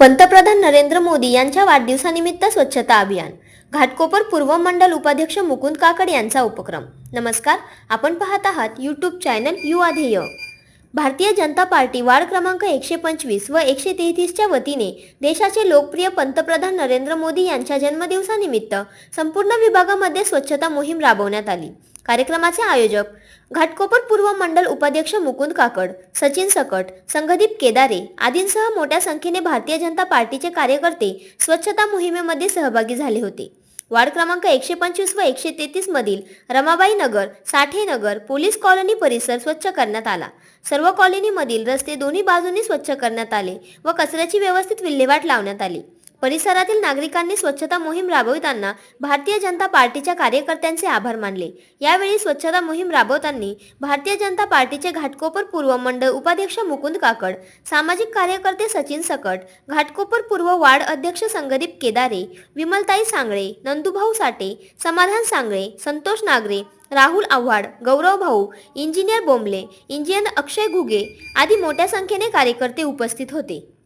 पंतप्रधान नरेंद्र मोदी यांच्या वाढदिवसानिमित्त स्वच्छता अभियान. घाटकोपर पूर्व मंडल उपाध्यक्ष मुकुंद काकड यांचा उपक्रम. नमस्कार आपण पाहत आहात यूट्यूब चॅनल युवा ध्येय. भारतीय जनता पार्टी वार्ड क्रमांक एकशे पंचवीस व एकशे तेहतीसच्या वतीने देशाचे लोकप्रिय पंतप्रधान नरेंद्र मोदी यांच्या जन्मदिवसानिमित्त संपूर्ण विभागामध्ये स्वच्छता मोहीम राबवण्यात आली. कार्यक्रमाचे आयोजक घाटकोपर पूर्व मंडल उपाध्यक्ष मुकुंद काकड सचिन सकट संघदीप केदारे आदींसह मोठ्या संख्येने भारतीय जनता पार्टीचे कार्यकर्ते स्वच्छता मोहिमेमध्ये सहभागी झाले होते. वार्ड क्रमांक एकशे पंचवीस व एकशे तेहतीस मधील रमाबाई नगर साठे नगर पोलीस कॉलनी परिसर स्वच्छ करण्यात आला. सर्व कॉलनीमधील रस्ते दोन्ही बाजूंनी स्वच्छ करण्यात आले व कचऱ्याची व्यवस्थित विल्हेवाट लावण्यात आली. परिसरातील नागरिकांनी स्वच्छता मोहीम राबविताना भारतीय जनता पार्टीच्या कार्यकर्त्यांचे आभार मानले. यावेळी स्वच्छता मोहीम राबवताना भारतीय जनता पार्टीचे घाटकोपर पूर्व मंडळ उपाध्यक्ष मुकुंद काकड सामाजिक कार्यकर्ते सचिन सकट घाटकोपर पूर्व वार्ड अध्यक्ष संगदीप केदारे विमलताई सांगळे नंदुभाऊ साठे समाधान सांगळे संतोष नागरे राहुल आव्हाड गौरव भाऊ इंजिनियर बोंबले इंजिनियर अक्षय घुगे आदी मोठ्या संख्येने कार्यकर्ते उपस्थित होते.